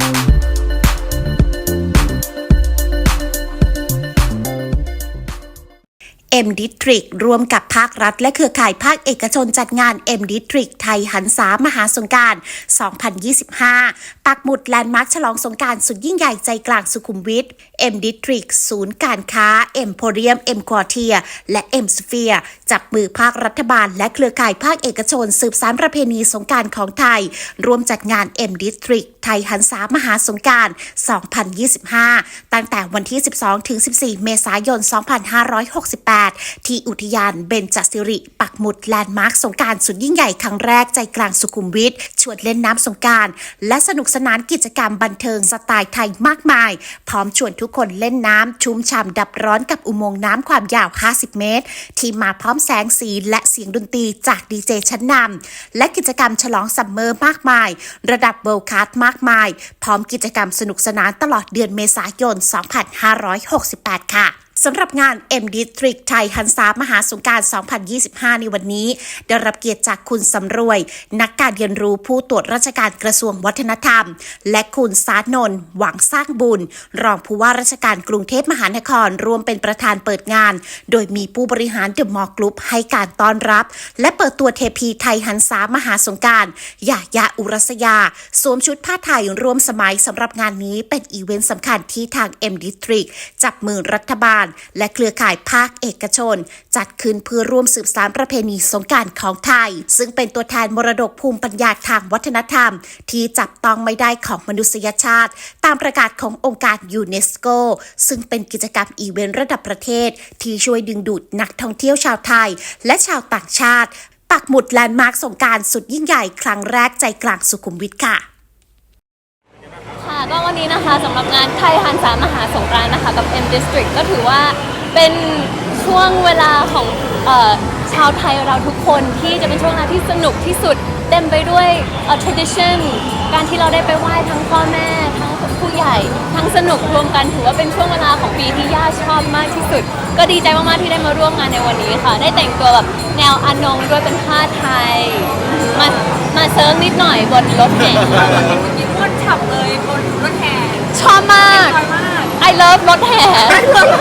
you. M District ร่วมกับภาครัฐ และเครือข่ายภาคเอกชนจัดงาน M District ไทยหันษามหาสงการ 2025 ปักหมุดแลนด์มาร์คฉลองสงการสุดยิ่งใหญ่ใจกลางสุขุมวิท M District ศูนย์การค้า M Porium M Quartier และ M Sphere จับมือภาครัฐบาล และเครือข่ายภาคเอกชน สืบสานประเพณีสงการของไทย ร่วมจัดงาน M District ไทยหันษามหาสงการ 2025 ตั้งแต่วันที่ 12 ถึง 14 เมษายน 2568ที่อุทยานเบญจสิริ ปักหมุดแลนด์มาร์คสงการสุดยิ่งใหญ่ครั้งแรกใจกลางสุขุมวิทชวนเล่นน้ำสงการและสนุกสนานกิจกรรมบันเทิงสไตล์ไทยมากมาย พร้อมชวนทุกคนเล่นน้ำชุ่มฉ่ำดับร้อนกับอุโมงค์น้ำความยาว 50 เมตร ที่มาพร้อมแสงสีและเสียงดนตรีจากดีเจชั้นนำและกิจกรรมฉลองซัมเมอร์มากมาย ระดับเวิลด์คลาสมากมาย พร้อมกิจกรรมสนุกสนานตลอดเดือนเมษายน 2568 ค่ะ สำหรับงาน M District ไทยฮันซามหาสงกราร 2025 ในวันนี้ ได้รับเกียรติจากคุณสำรวย นักการเรียนรู้ผู้ตรวจราชการกระทรวงวัฒนธรรม และคุณสานนท์หวังสร้างบุญ รองผู้ว่าราชการกรุงเทพมหานครร่วมเป็นประธานเปิดงาน โดยมีผู้บริหารเดอะมอลล์กรุ๊ปให้การต้อนรับ และเปิดตัวเทพีไทยฮันซามหาสงการยายาอุรัสยา สวมชุดผ้าไทยร่วมสมัยสำหรับงานนี้เป็นอีเวนต์สำคัญที่ทาง M District จับมือรัฐบาลและเครือข่ายภาคเอกชน จัดขึ้นเพื่อร่วมสืบสานประเพณีสงการของไทย ซึ่งเป็นตัวแทนมรดกภูมิปัญญาทางวัฒนธรรม ที่จับต้องไม่ได้ของมนุษยชาติ ตามประกาศขององค์การยูเนสโก ซึ่งเป็นกิจกรรมอีเวนต์ระดับประเทศ ที่ช่วยดึงดูดนักท่องเที่ยวชาวไทย และชาวต่างชาติ ปักหมุดแลนด์มาร์คสงการสุดยิ่งใหญ่ครั้งแรกใจกลางสุขุมวิทค่ะ วันนี้นะคะสำหรับงานไทยฮันสามหาสงกรานต์นะคะกับ M District ก็ถือว่าเป็นช่วงเวลาของเออชาวไทยเราทุกคนที่จะเป็นช่วงเวลาที่สนุกที่สุด เต็มไปด้วยเอ่อ tradition การที่เราได้ไปไหว้ทั้งพ่อแม่ ทั้งผู้ใหญ่ ทั้งสนุกรวมกันถือว่าเป็นช่วงเวลาของปีที่ย่าชอบมากที่สุด ก็ดีใจมากๆที่ได้มาร่วมงานในวันนี้ค่ะ ได้แต่งตัวแบบแนวอนงด้วยเป็นผ้าไทย มามาเซิร์ฟนิดหน่อยบนรถแห่มีม้วนฉ่ำเลยบนรถแห่ ชอบมากคอยมาก I love รถแห่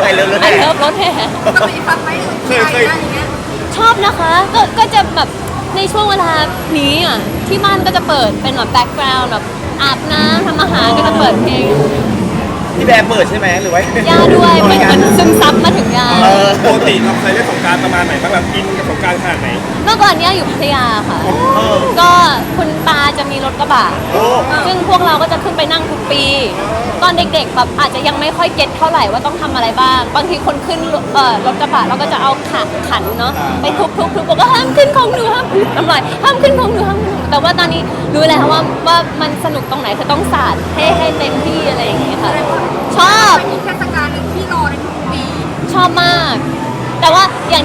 ไปเร็วเลย I love รถแห่ต้องมีฟังไหมเคยเคยอย่างเงี้ยชอบนะคะ ก็ก็จะแบบในช่วงเวลานี้อะที่บ้านก็จะเปิดเป็นแบบแบ็กกราวน์แบบอาบน้ำทำอาหารก็จะเปิดเพลง พี่แบร์เปิดใช่ไหมหรือว่า ย่าด้วยเหมือนมันซึมซับมาถึงยาเออ ปกติเราเคยเล่นสงกรารประมาณไหนบ้างแบบอินกับสงกรารขนาดไหน เมื่อก่อนย่าอยู่พัทยาค่ะเออก็คุณตาจะมีรถกระบะ โอ้ ซึ่งพวกเราก็จะขึ้นไปนั่งทุกปี ตอนเด็กๆแบบอาจจะยังไม่ค่อยเก็ตเท่าไหร่ว่าต้องทำอะไรบ้าง บางทีคนขึ้นเอ่อรถกระบะเราก็จะเอาขันขันเนาะไปทุบทุบทุบบอกว่าห้ามขึ้นของหนูห้ามทำไรห้ามขึ้นของหนูห้ามขึ้นของหนูแต่ว่าตอนนี้รู้แล้วว่าว่ามันสนุกตรงไหนคือต้องสาดให้ให้เต็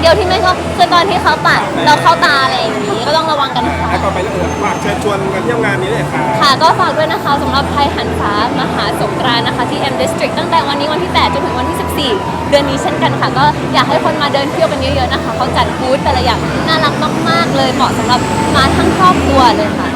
เดียวที่ไม่ชอบคือตอนที่เขาปัดเราเข้าตาอะไรอย่างงี้ก็ต้องระวังกันค่ะแล้วต่อไปแล้วเออฝากเชิญชวนมาเที่ยวงานนี้เลยค่ะ ค่ะก็ฝากด้วยนะคะสำหรับไทยหันฟ้ามหาสงกรานต์นะคะที่ M District ตั้งแต่วันนี้วันที่ 8 จนถึงวันที่ 14 เดือนนี้เช่นกันค่ะ ก็อยากให้คนมาเดินเที่ยวกันเยอะๆนะคะเขาจัดบูธแต่ละอย่างน่ารักมากๆเลยเหมาะสำหรับมาทั้งครอบครัวเลยค่ะ